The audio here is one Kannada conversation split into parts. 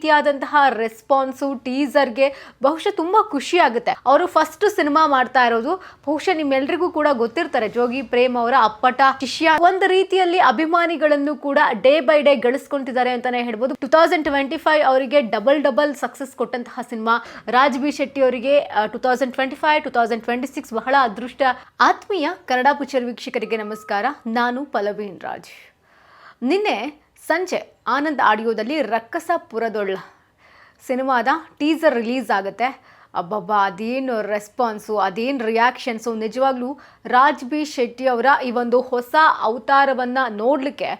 ರೀತಿಯಾದಂತಹ ರೆಸ್ಪಾನ್ಸು ಟೀಸರ್ಗೆ ಬಹುಶಃ ತುಂಬಾ ಖುಷಿ ಆಗುತ್ತೆ. ಅವರು ಫಸ್ಟ್ ಸಿನಿಮಾ ಮಾಡ್ತಾ ಇರೋದು. ಬಹುಶಃ ನಿಮ್ಮೆಲ್ಲರಿಗೂ ಕೂಡ ಗೊತ್ತಿರ್ತಾರೆ. ಜೋಗಿ, ಪ್ರೇಮ್ ಅವರ ಅಪ್ಪಟ, ಶಿಷ್ಯ, ಒಂದು ರೀತಿಯಲ್ಲಿ ಅಭಿಮಾನಿಗಳನ್ನು ಕೂಡ ಡೇ ಬೈ ಡೇ ಗಳಿಸ್ಕೊಂತಿದ್ದಾರೆ ಅಂತಾನೆ ಹೇಳ್ಬೋದು. ಟೂ ತೌಸಂಡ್ ಟ್ವೆಂಟಿ ಫೈವ್ ಅವರಿಗೆ ಡಬಲ್ ಡಬಲ್ ಸಕ್ಸಸ್ ಕೊಟ್ಟಂತಹ ಸಿನಿಮಾ ರಾಜ್ ಬಿ ಶೆಟ್ಟಿ ಅವರಿಗೆ two thousand twenty five two thousand twenty six ಬಹಳ ಅದೃಷ್ಟ. ಆತ್ಮೀಯ ಕನ್ನಡ ಪುಚರ್ ವೀಕ್ಷಕರಿಗೆ ನಮಸ್ಕಾರ. ನಾನು ಪಲವೀನ್ ರಾಜ್. ನಿನ್ನೆ ಸಂಜೆ ಆನಂದ್ ಆಡಿಯೋದಲ್ಲಿ ರಕ್ಕಸಪುರದೊಳ್ಳ ಸಿನಿಮಾದ ಟೀಸರ್ ರಿಲೀಸ್ ಆಗುತ್ತೆ. ಅಬ್ಬಬ್ಬಾ, ಅದೇನು ರೆಸ್ಪಾನ್ಸು ಅದೇನು ರಿಯಾಕ್ಷನ್ಸು ನಿಜವಾಗ್ಲೂ ರಾಜ್ ಬಿ ಶೆಟ್ಟಿ ಅವರ ಈ ಒಂದು ಹೊಸ ಅವತಾರವನ್ನು ನೋಡಲಿಕ್ಕೆ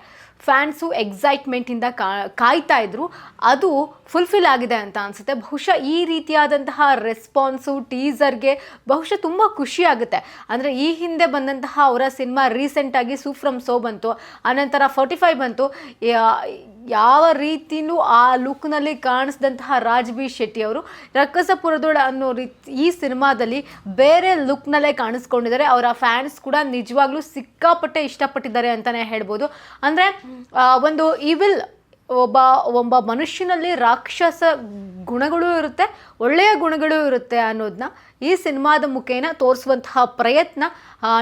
ಫ್ಯಾನ್ಸು ಎಕ್ಸೈಟ್ಮೆಂಟಿಂದ ಕಾಯ್ತಾ ಇದ್ರು. ಅದು ಫುಲ್ಫಿಲ್ ಆಗಿದೆ ಅಂತ ಅನಿಸುತ್ತೆ. ಬಹುಶಃ ಈ ರೀತಿಯಾದಂತಹ ರೆಸ್ಪಾನ್ಸು ಟೀಸರ್ಗೆ ಬಹುಶಃ ತುಂಬ ಖುಷಿ ಆಗುತ್ತೆ. ಅಂದರೆ ಈ ಹಿಂದೆ ಬಂದಂತಹ ಅವರ ಸಿನಿಮಾ ರೀಸೆಂಟಾಗಿ ಸೂಫ್ರಮ್ ಸೋ ಬಂತು, ಆನಂತರ ಫೋರ್ಟಿ ಫೈವ್ ಬಂತು ಯಾವ ರೀತಿಯೂ ಆ ಲುಕ್ನಲ್ಲಿ ಕಾಣಿಸಿದಂತಹ ರಾಜ್ ಬಿ ಶೆಟ್ಟಿ ಅವರು, ರಕ್ಕಸಪುರದೊಳ ಅನ್ನೋ ರೀತಿ, ಈ ಸಿನಿಮಾದಲ್ಲಿ ಬೇರೆ ಲುಕ್ನಲ್ಲೇ ಕಾಣಿಸ್ಕೊಂಡಿದ್ದಾರೆ. ಅವರ ಫ್ಯಾನ್ಸ್ ಕೂಡ ನಿಜವಾಗ್ಲೂ ಸಿಕ್ಕಾಪಟ್ಟೆ ಇಷ್ಟಪಟ್ಟಿದ್ದಾರೆ ಅಂತಲೇ ಹೇಳ್ಬೋದು. ಅಂದರೆ ಒಂದು ಇವಿಲ್ ಒಬ್ಬ ಒಬ್ಬ ಮನುಷ್ಯನಲ್ಲಿ ರಾಕ್ಷಸ ಗುಣಗಳು ಇರುತ್ತೆ, ಒಳ್ಳೆಯ ಗುಣಗಳು ಇರುತ್ತೆ ಅನ್ನೋದನ್ನ ಈ ಸಿನಿಮಾದ ಮುಖೇನ ತೋರಿಸುವಂತಹ ಪ್ರಯತ್ನ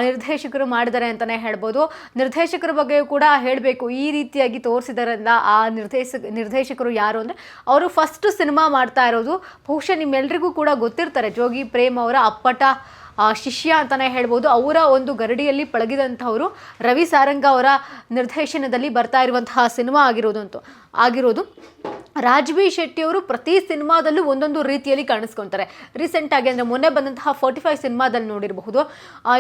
ನಿರ್ದೇಶಕರು ಮಾಡಿದ್ದಾರೆ ಅಂತಲೇ ಹೇಳ್ಬೋದು. ನಿರ್ದೇಶಕರ ಬಗ್ಗೆಯೂ ಕೂಡ ಹೇಳಬೇಕು, ಈ ರೀತಿಯಾಗಿ ತೋರಿಸಿದಾರಲ್ಲ ಆ ನಿರ್ದೇಶ ನಿರ್ದೇಶಕರು ಯಾರು ಅಂದರೆ, ಅವರು ಫಸ್ಟ್ ಸಿನಿಮಾ ಮಾಡ್ತಾ ಇರೋದು, ಬಹುಶಃ ನಿಮ್ಮೆಲ್ರಿಗೂ ಕೂಡ ಗೊತ್ತಿರ್ತಾರೆ, ಜೋಗಿ ಪ್ರೇಮ್ ಅವರ ಅಪ್ಪಟ ಶಿಷ್ಯ ಅಂತಲೇ ಹೇಳ್ಬೋದು. ಅವರ ಒಂದು ಗರಡಿಯಲ್ಲಿ ಪಳಗಿದಂಥವರು ರವಿ ಸಾರಂಗ ಅವರ ನಿರ್ದೇಶನದಲ್ಲಿ ಬರ್ತಾ ಇರುವಂತಹ ಸಿನಿಮಾ ಆಗಿರೋದು ಅಂತೂ ಆಗಿರೋದು. ರಾಜ್ವಿ ಶೆಟ್ಟಿ ಅವರು ಪ್ರತಿ ಸಿನಿಮಾದಲ್ಲೂ ಒಂದೊಂದು ರೀತಿಯಲ್ಲಿ ಕಾಣಿಸ್ಕೊತಾರೆ. ರೀಸೆಂಟಾಗಿ ಅಂದರೆ ಮೊನ್ನೆ ಬಂದಂತಹ ಫೋರ್ಟಿ ಫೈವ್ ಸಿನಿಮಾದಲ್ಲಿ ನೋಡಿರಬಹುದು.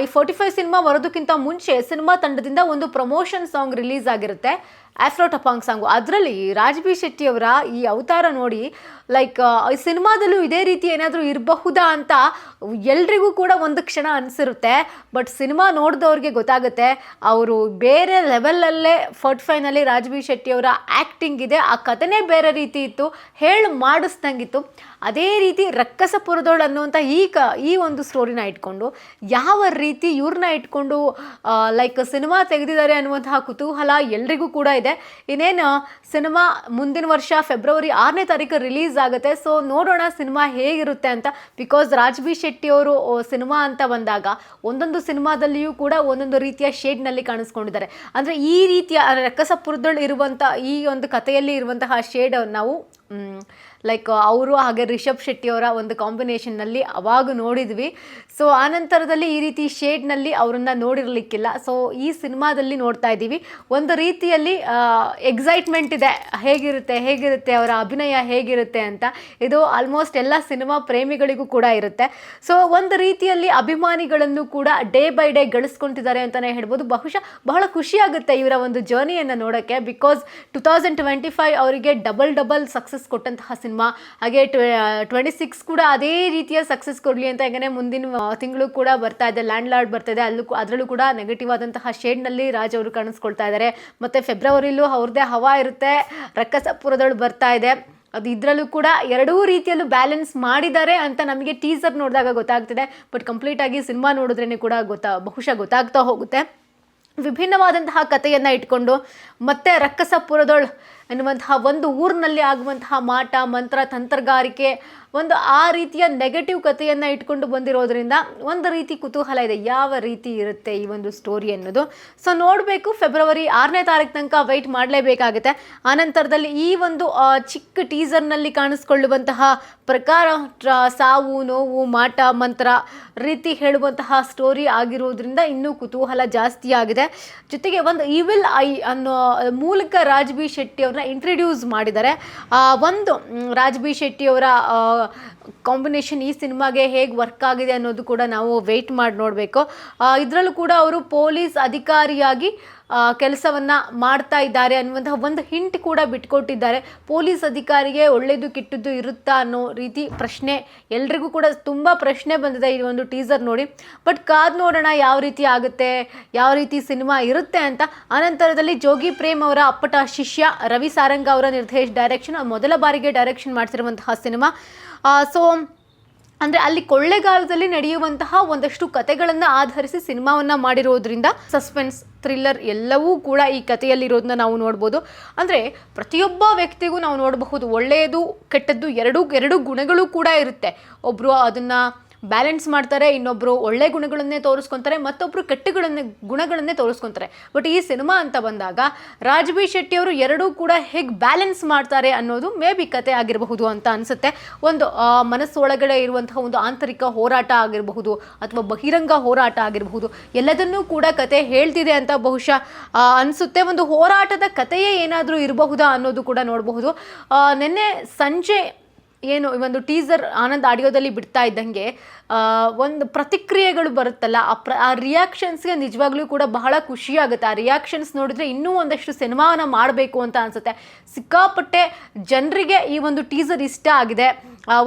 ಈ ಫೋರ್ಟಿ ಫೈವ್ ಸಿನಿಮಾ ಬರೋದಕ್ಕಿಂತ ಮುಂಚೆ ಸಿನಿಮಾ ತಂಡದಿಂದ ಒಂದು ಪ್ರಮೋಷನ್ ಸಾಂಗ್ ರಿಲೀಸ್ ಆಗಿರುತ್ತೆ. ಆಫ್ರೋ ಟಪಾಂಗ್ ಸಾಂಗು ಅದರಲ್ಲಿ ರಾಜ್ ಬಿ ಶೆಟ್ಟಿ ಅವರ ಈ ಅವತಾರ ನೋಡಿ ಲೈಕ್ ಸಿನಿಮಾದಲ್ಲೂ ಇದೇ ರೀತಿ ಏನಾದರೂ ಇರಬಹುದಾ ಅಂತ ಎಲ್ರಿಗೂ ಕೂಡ ಒಂದು ಕ್ಷಣ ಅನಿಸಿರುತ್ತೆ. ಬಟ್ ಸಿನಿಮಾ ನೋಡಿದವ್ರಿಗೆ ಗೊತ್ತಾಗುತ್ತೆ, ಅವರು ಬೇರೆ ಲೆವೆಲಲ್ಲೇ ಫೋರ್ಟ್ ಫೈನಲ್ಲಿ ಶೆಟ್ಟಿ ಅವರ ಆ್ಯಕ್ಟಿಂಗ್ ಇದೆ. ಆ ಕಥೆನೇ ಬೇರೆ ರೀತಿ ಇತ್ತು. ಹೇಳಿ, ಮಾಡಿಸ್ದಂಗಿತ್ತು. ಅದೇ ರೀತಿ ರಕ್ಕಸಪುರದೋಳು ಅನ್ನುವಂಥ ಈ ಕ, ಈ ಒಂದು ಸ್ಟೋರಿನ ಇಟ್ಕೊಂಡು, ಯಾವ ರೀತಿ ಇವ್ರನ್ನ ಇಟ್ಕೊಂಡು ಲೈಕ್ ಸಿನಿಮಾ ತೆಗೆದಿದ್ದಾರೆ ಅನ್ನುವಂತಹ ಕುತೂಹಲ ಎಲ್ರಿಗೂ ಕೂಡ ಇದೆ. ಇನ್ನೇನು ಸಿನಿಮಾ ಮುಂದಿನ ವರ್ಷ ಫೆಬ್ರವರಿ ಆರನೇ ತಾರೀಕು ರಿಲೀಸ್ ಆಗುತ್ತೆ. ಸೊ ನೋಡೋಣ ಸಿನಿಮಾ ಹೇಗಿರುತ್ತೆ ಅಂತ. ಬಿಕಾಸ್ ರಾಜ್ ಬಿ ಶೆಟ್ಟಿ ಅವರು ಸಿನಿಮಾ ಅಂತ ಬಂದಾಗ ಒಂದೊಂದು ಸಿನಿಮಾದಲ್ಲಿಯೂ ಕೂಡ ಒಂದೊಂದು ರೀತಿಯ ಶೇಡ್ನಲ್ಲಿ ಕಾಣಿಸ್ಕೊಂಡಿದ್ದಾರೆ. ಅಂದರೆ ಈ ರೀತಿಯ ರಕ್ಕಸಪುರದಳು ಇರುವಂಥ ಈ ಒಂದು ಕಥೆಯಲ್ಲಿ ಇರುವಂತಹ ಶೇಡ್ ನಾವು ಲೈಕ್ ಅವರು ಹಾಗೆ ರಿಷಬ್ ಶೆಟ್ಟಿ ಅವರ ಒಂದು ಕಾಂಬಿನೇಷನ್ನಲ್ಲಿ ಅವಾಗ ನೋಡಿದ್ವಿ. ಸೊ ಆನಂತರದಲ್ಲಿ ಈ ರೀತಿ ಶೇಡ್ನಲ್ಲಿ ಅವರನ್ನು ನೋಡಿರಲಿಕ್ಕಿಲ್ಲ. ಸೊ ಈ ಸಿನಿಮಾದಲ್ಲಿ ನೋಡ್ತಾ ಇದ್ದೀವಿ. ಒಂದು ರೀತಿಯಲ್ಲಿ ಎಕ್ಸೈಟ್ಮೆಂಟ್ ಇದೆ. ಹೇಗಿರುತ್ತೆ ಹೇಗಿರುತ್ತೆ, ಅವರ ಅಭಿನಯ ಹೇಗಿರುತ್ತೆ ಅಂತ. ಇದು ಆಲ್ಮೋಸ್ಟ್ ಎಲ್ಲ ಸಿನಿಮಾ ಪ್ರೇಮಿಗಳಿಗೂ ಕೂಡ ಇರುತ್ತೆ. ಸೊ ಒಂದು ರೀತಿಯಲ್ಲಿ ಅಭಿಮಾನಿಗಳನ್ನು ಕೂಡ ಡೇ ಬೈ ಡೇ ಗಳಿಸ್ಕೊಂತಿದ್ದಾರೆ ಅಂತಲೇ ಹೇಳ್ಬೋದು. ಬಹುಶಃ ಬಹಳ ಖುಷಿಯಾಗುತ್ತೆ ಇವರ ಒಂದು ಜರ್ನಿಯನ್ನು ನೋಡೋಕ್ಕೆ because two thousand twenty five ಅವರಿಗೆ ಡಬಲ್ ಡಬಲ್ ಸಕ್ಸಸ್ ಕೊಟ್ಟಂತಹ ಸಿನಿಮಾ. ಹಾಗೆ ಟ್ವೆಂಟಿ ಸಿಕ್ಸ್ ಕೂಡ ಅದೇ ರೀತಿಯ ಸಕ್ಸಸ್ ಕೊಡಲಿ ಅಂತ ಯಾಕಂದರೆ ಮುಂದಿನ ತಿಂಗಳು ಕೂಡ ಬರ್ತಾ ಇದೆ ಲ್ಯಾಂಡ್ ಲಾರ್ಡ್ ಬರ್ತಾ ಇದೆ, ಅಲ್ಲೂ ಅದರಲ್ಲೂ ಕೂಡ ನೆಗೆಟಿವ್ ಆದಂತಹ ಶೇಡ್ನಲ್ಲಿ ರಾಜ್ ಅವರು ಕಾಣಿಸ್ಕೊಳ್ತಾ ಇದ್ದಾರೆ ಮತ್ತು ಫೆಬ್ರವರಿಲೂ ಅವ್ರದ್ದೇ ಹವಾ ಇರುತ್ತೆ ರಕ್ಕಸಪುರದಳು ಬರ್ತಾ ಇದೆ. ಅದು ಇದರಲ್ಲೂ ಕೂಡ ಎರಡೂ ರೀತಿಯಲ್ಲೂ ಬ್ಯಾಲೆನ್ಸ್ ಮಾಡಿದ್ದಾರೆ ಅಂತ ನಮಗೆ ಟೀಸರ್ ನೋಡಿದಾಗ ಗೊತ್ತಾಗ್ತಿದೆ. ಬಟ್ ಕಂಪ್ಲೀಟಾಗಿ ಸಿನಿಮಾ ನೋಡಿದ್ರೇ ಕೂಡ ಗೊತ್ತಾ, ಬಹುಶಃ ಗೊತ್ತಾಗ್ತಾ ಹೋಗುತ್ತೆ. ವಿಭಿನ್ನವಾದಂತಹ ಕಥೆಯನ್ನು ಇಟ್ಕೊಂಡು, ಮತ್ತೆ ರಕ್ಕಸಪುರದೊಳ್ ಎನ್ನುವಂತಹ ಒಂದು ಊರಿನಲ್ಲಿ ಆಗುವಂತಹ ಮಾಟ, ಮಂತ್ರ, ತಂತ್ರಗಾರಿಕೆ ಒಂದು ಆ ರೀತಿಯ ನೆಗೆಟಿವ್ ಕಥೆಯನ್ನು ಇಟ್ಕೊಂಡು ಬಂದಿರೋದ್ರಿಂದ ಒಂದು ರೀತಿ ಕುತೂಹಲ ಇದೆ. ಯಾವ ರೀತಿ ಇರುತ್ತೆ ಈ ಒಂದು ಸ್ಟೋರಿ ಅನ್ನೋದು ಸೊ ನೋಡಬೇಕು ಫೆಬ್ರವರಿ ಆರನೇ ತಾರೀಕು ತನಕ ವೆಯ್ಟ್ ಮಾಡಲೇಬೇಕಾಗುತ್ತೆ. ಆನಂತರದಲ್ಲಿ ಈ ಒಂದು ಚಿಕ್ಕ ಟೀಸರ್ನಲ್ಲಿ ಕಾಣಿಸ್ಕೊಳ್ಳುವಂತಹ ಪ್ರಕಾರ ಸಾವು, ನೋವು, ಮಾಟ, ಮಂತ್ರ ರೀತಿ ಹೇಳುವಂತಹ ಸ್ಟೋರಿ ಆಗಿರೋದ್ರಿಂದ ಇನ್ನೂ ಕುತೂಹಲ ಜಾಸ್ತಿ ಆಗಿದೆ. ಜೊತೆಗೆ ಒಂದು ಈವಿಲ್ ಐ ಅನ್ನೋ ಮೂಲಕ ರಾಜ್ ಬಿ ಶೆಟ್ಟಿ ಅವ್ರನ್ನ ಇಂಟ್ರಡ್ಯೂಸ್ ಮಾಡಿದ್ದಾರೆ. ಒಂದು ರಾಜ್ ಬಿ ಶೆಟ್ಟಿ ಅವರ ಕಾಂಬಿನೇಷನ್ ಈ ಸಿನಿಮಾಗೆ ಹೇಗೆ ವರ್ಕ್ ಆಗಿದೆ ಅನ್ನೋದು ಕೂಡ ನಾವು ವೆಯ್ಟ್ ಮಾಡಿ ನೋಡಬೇಕು. ಇದರಲ್ಲೂ ಕೂಡ ಅವರು ಪೊಲೀಸ್ ಅಧಿಕಾರಿಯಾಗಿ ಕೆಲಸವನ್ನು ಮಾಡ್ತಾ ಇದ್ದಾರೆ ಅನ್ನುವಂತಹ ಒಂದು ಹಿಂಟ್ ಕೂಡ ಬಿಟ್ಕೊಟ್ಟಿದ್ದಾರೆ. ಪೊಲೀಸ್ ಅಧಿಕಾರಿಗೆ ಒಳ್ಳೆಯದು ಕೆಟ್ಟದ್ದು ಇರುತ್ತಾ ಅನ್ನೋ ರೀತಿ ಪ್ರಶ್ನೆ ಎಲ್ರಿಗೂ ಕೂಡ ತುಂಬ ಪ್ರಶ್ನೆ ಬಂದಿದೆ ಈ ಒಂದು ಟೀಸರ್ ನೋಡಿ. ಬಟ್ ಕಾದ್ ನೋಡೋಣ ಯಾವ ರೀತಿ ಆಗುತ್ತೆ, ಯಾವ ರೀತಿ ಸಿನಿಮಾ ಇರುತ್ತೆ ಅಂತ. ಅನಂತರದಲ್ಲಿ ಜೋಗಿ ಪ್ರೇಮ್ ಅವರ ಅಪ್ಪಟ ಶಿಷ್ಯ ರವಿ ಸಾರಂಗ ಅವರ ನಿರ್ದೇಶ ಡೈರೆಕ್ಷನ್ ಮೊದಲ ಬಾರಿಗೆ ಡೈರೆಕ್ಷನ್ ಮಾಡ್ತಿರುವಂತಹ ಸಿನಿಮಾ. ಸೊ ಅಂದರೆ ಅಲ್ಲಿ ಕೊಳ್ಳೆಗಾಲದಲ್ಲಿ ನಡೆಯುವಂತಹ ಒಂದಷ್ಟು ಕತೆಗಳನ್ನು ಆಧರಿಸಿ ಸಿನಿಮಾವನ್ನು ಮಾಡಿರೋದ್ರಿಂದ ಸಸ್ಪೆನ್ಸ್ ಥ್ರಿಲ್ಲರ್ ಎಲ್ಲವೂ ಕೂಡ ಈ ಕಥೆಯಲ್ಲಿರೋದನ್ನ ನಾವು ನೋಡ್ಬೋದು. ಅಂದರೆ ಪ್ರತಿಯೊಬ್ಬ ವ್ಯಕ್ತಿಗೂ ನಾವು ನೋಡಬಹುದು ಒಳ್ಳೆಯದು ಕೆಟ್ಟದ್ದು ಎರಡೂ, ಎರಡು ಗುಣಗಳು ಕೂಡ ಇರುತ್ತೆ. ಒಬ್ಬರು ಅದನ್ನು ಬ್ಯಾಲೆನ್ಸ್ ಮಾಡ್ತಾರೆ ಇನ್ನೊಬ್ಬರು ಒಳ್ಳೆ ಗುಣಗಳನ್ನೇ ತೋರಿಸ್ಕೊಂತಾರೆ ಮತ್ತೊಬ್ಬರು ಕೆಟ್ಟಗಳನ್ನೇ, ಗುಣಗಳನ್ನೇ ತೋರಿಸ್ಕೊಂತಾರೆ. ಬಟ್ ಈ ಸಿನಿಮಾ ಅಂತ ಬಂದಾಗ ರಾಜ್ಬಿ ಶೆಟ್ಟಿ ಅವರು ಎರಡೂ ಕೂಡ ಹೇಗೆ ಬ್ಯಾಲೆನ್ಸ್ ಮಾಡ್ತಾರೆ ಅನ್ನೋದು ಮೇ ಬಿ ಕತೆ ಆಗಿರಬಹುದು ಅಂತ ಅನಿಸುತ್ತೆ. ಒಂದು ಮನಸ್ಸು ಒಳಗಡೆ ಇರುವಂತಹ ಒಂದು ಆಂತರಿಕ ಹೋರಾಟ ಆಗಿರಬಹುದು ಅಥವಾ ಬಹಿರಂಗ ಹೋರಾಟ ಆಗಿರಬಹುದು, ಎಲ್ಲದನ್ನೂ ಕೂಡ ಕತೆ ಹೇಳ್ತಿದೆ ಅಂತ ಬಹುಶಃ ಅನಿಸುತ್ತೆ. ಒಂದು ಹೋರಾಟದ ಕಥೆಯೇ ಏನಾದರೂ ಇರಬಹುದಾ ಅನ್ನೋದು ಕೂಡ ನೋಡಬಹುದು. ನಿನ್ನೆ ಸಂಜೆ ಏನು ಒಂದು ಟೀಸರ್ ಆನಂದ್ ಆಡಿಯೋದಲ್ಲಿ ಬಿಡ್ತಾ ಇದ್ದಂಗೆ ಒಂದು ಪ್ರತಿಕ್ರಿಯೆಗಳು ಬರುತ್ತಲ್ಲ, ಆ ಪ್ರ, ಆ ರಿಯಾಕ್ಷನ್ಸ್ಗೆ ನಿಜವಾಗ್ಲೂ ಕೂಡ ಬಹಳ ಖುಷಿ ಆಗುತ್ತೆ ಆ ರಿಯಾಕ್ಷನ್ಸ್ ನೋಡಿದ್ರೆ ಇನ್ನೂ ಒಂದಷ್ಟು ಸಿನಿಮಾವನ್ನ ಮಾಡಬೇಕು ಅಂತ ಅನ್ಸುತ್ತೆ. ಸಿಕ್ಕಾಪಟ್ಟೆ ಜನರಿಗೆ ಈ ಒಂದು ಟೀಸರ್ ಇಷ್ಟ ಆಗಿದೆ.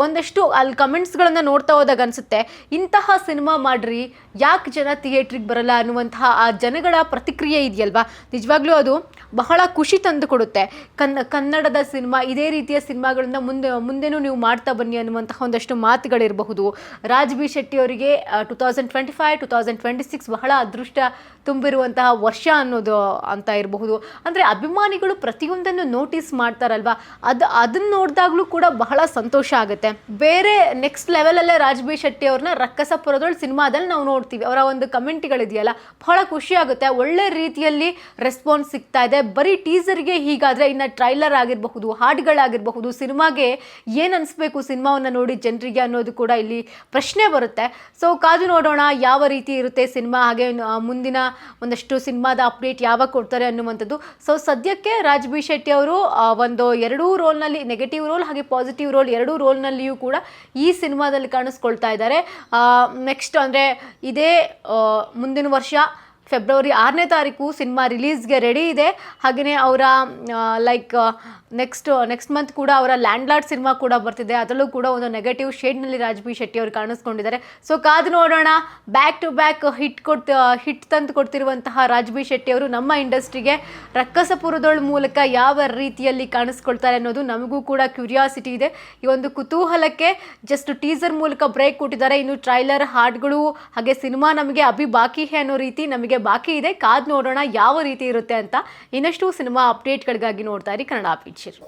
ಒಂದಷ್ಟು ಅಲ್ಲಿ ಕಮೆಂಟ್ಸ್ಗಳನ್ನು ನೋಡ್ತಾ ಹೋದಾಗ ಅನಿಸುತ್ತೆ, ಇಂತಹ ಸಿನಿಮಾ ಮಾಡ್ರಿ, ಯಾಕೆ ಜನ ಥಿಯೇಟ್ರಿಗೆ ಬರಲ್ಲ ಅನ್ನುವಂತಹ ಆ ಜನಗಳ ಪ್ರತಿಕ್ರಿಯೆ ಇದೆಯಲ್ವಾ? ನಿಜವಾಗ್ಲೂ ಅದು ಬಹಳ ಖುಷಿ ತಂದು ಕೊಡುತ್ತೆ ಕನ್ನ ಕನ್ನಡದ ಸಿನಿಮಾ, ಇದೇ ರೀತಿಯ ಸಿನಿಮಾಗಳನ್ನ ಮುಂದೆ, ಮುಂದೆನೂ ನೀವು ಮಾಡ್ತಾ ಬನ್ನಿ ಅನ್ನುವಂತಹ ಒಂದಷ್ಟು ಮಾತುಗಳಿರಬಹುದು. ರಾಜ್ ಬಿ ಶೆಟ್ಟಿ ಅವರಿಗೆ two thousand twenty five two thousand twenty six ಬಹಳ ಅದೃಷ್ಟ ತುಂಬಿರುವಂತಹ ವರ್ಷ ಅನ್ನೋದು ಅಂತ ಇರಬಹುದು. ಅಂದರೆ ಅಭಿಮಾನಿಗಳು ಪ್ರತಿಯೊಂದನ್ನು ನೋಟಿಸ್ ಮಾಡ್ತಾರಲ್ವಾ? ಅದು ಅದನ್ನ ನೋಡಿದಾಗಲೂ ಕೂಡ ಬಹಳ ಸಂತೋಷ ಆಗುತ್ತೆ. ಬೇರೆ ನೆಕ್ಸ್ಟ್ ಲೆವೆಲಲ್ಲೇ ರಾಜ್ ಬಿ ಶೆಟ್ಟಿ ಅವ್ರನ್ನ ರಕ್ಕಸಪುರದೊಳ ಸಿನಿಮಾದಲ್ಲಿ ನಾವು ನೋಡ್ತೀವಿ. ಅವರ ಒಂದು ಕಮೆಂಟ್ಗಳಿದೆಯಲ್ಲ ಬಹಳ ಖುಷಿ ಆಗುತ್ತೆ. ಒಳ್ಳೆ ರೀತಿಯಲ್ಲಿ ರೆಸ್ಪಾನ್ಸ್ ಸಿಗ್ತಾ ಇದೆ. ಬರೀ ಟೀಸರ್ಗೆ ಹೀಗಾದರೆ ಇನ್ನು ಟ್ರೈಲರ್ ಆಗಿರಬಹುದು, ಹಾಡುಗಳಾಗಿರಬಹುದು, ಸಿನಿಮಾಗೆ ಏನು ಅನಿಸ್ಬೇಕು ಸಿನಿಮಾವನ್ನು ನೋಡಿ ಜನರಿಗೆ ಅನ್ನೋದು ಕೂಡ ಇಲ್ಲಿ ಪ್ರಶ್ನೆ ಬರುತ್ತೆ. ಸೊ ಕಾದು ನೋಡೋಣ ಯಾವ ರೀತಿ ಇರುತ್ತೆ ಸಿನಿಮಾ, ಹಾಗೆ ಮುಂದಿನ ಒಂದಷ್ಟು ಸಿನಿಮಾದ ಅಪ್ಡೇಟ್ ಯಾವಾಗ ಕೊಡ್ತಾರೆ ಅನ್ನುವಂಥದ್ದು. ಸೊ ಸದ್ಯಕ್ಕೆ ರಾಜ್ ಬಿ ಶೆಟ್ಟಿ ಅವರು ಒಂದು ಎರಡೂ ರೋಲ್ನಲ್ಲಿ ನೆಗೆಟಿವ್ ರೋಲ್ ಹಾಗೆ ಪಾಸಿಟಿವ್ ರೋಲ್ ಎರಡೂ ರೋಲ್ನಲ್ಲಿಯೂ ಕೂಡ ಈ ಸಿನಿಮಾದಲ್ಲಿ ಕಾಣಿಸ್ಕೊಳ್ತಾ ಇದ್ದಾರೆ. ನೆಕ್ಸ್ಟ್ ಅಂದರೆ ಇದೇ ಮುಂದಿನ ವರ್ಷ ಫೆಬ್ರವರಿ ಆರನೇ ತಾರೀಕು ಸಿನಿಮಾ ರಿಲೀಸ್ಗೆ ರೆಡಿ ಇದೆ. ಹಾಗೆಯೇ ಅವರ ಲೈಕ್ ನೆಕ್ಸ್ಟ್ ನೆಕ್ಸ್ಟ್ ಮಂತ್ ಕೂಡ ಅವರ ಲ್ಯಾಂಡ್ ಲಾರ್ಡ್ ಸಿನಿಮಾ ಕೂಡ ಬರ್ತಿದೆ. ಅದರಲ್ಲೂ ಕೂಡ ಒಂದು ನೆಗೆಟಿವ್ ಶೇಡ್ನಲ್ಲಿ ರಾಜ್ಬಿ ಶೆಟ್ಟಿ ಅವರು ಕಾಣಿಸ್ಕೊಂಡಿದ್ದಾರೆ. ಸೊ ಕಾದು ನೋಡೋಣ. ಬ್ಯಾಕ್ ಟು ಬ್ಯಾಕ್ ಹಿಟ್ ಕೊಡ್ತ ಹಿಟ್ ತಂದು ಕೊಡ್ತಿರುವಂತಹ ರಾಜ್ಬಿ ಶೆಟ್ಟಿ ಅವರು ನಮ್ಮ ಇಂಡಸ್ಟ್ರಿಗೆ ರಕ್ಕಸಪುರದೊಳ ಮೂಲಕ ಯಾವ ರೀತಿಯಲ್ಲಿ ಕಾಣಿಸ್ಕೊಳ್ತಾರೆ ಅನ್ನೋದು ನಮಗೂ ಕೂಡ ಕ್ಯೂರಿಯಾಸಿಟಿ ಇದೆ. ಈ ಒಂದು ಕುತೂಹಲಕ್ಕೆ ಜಸ್ಟ್ ಟೀಸರ್ ಮೂಲಕ ಬ್ರೇಕ್ ಕೊಟ್ಟಿದ್ದಾರೆ. ಇನ್ನು ಟ್ರೈಲರ್ ಹಾಡ್ಗಳು, ಹಾಗೆ ಸಿನಿಮಾ ನಮಗೆ ಅಭಿ ಬಾಕಿ ಹೇ ಅನ್ನೋ ರೀತಿ ನಮಗೆ ಬಾಕಿ ಇದೆ. ಕಾದ್ ನೋಡೋಣ ಯಾವ ರೀತಿ ಇರುತ್ತೆ ಅಂತ ಇನ್ನಷ್ಟು ಸಿನಿಮಾ ಅಪ್ಡೇಟ್ಗಳಿಗಾಗಿ ನೋಡ್ತಾ ಇರಿ ಕನ್ನಡ ಪಿಕ್ಚರ್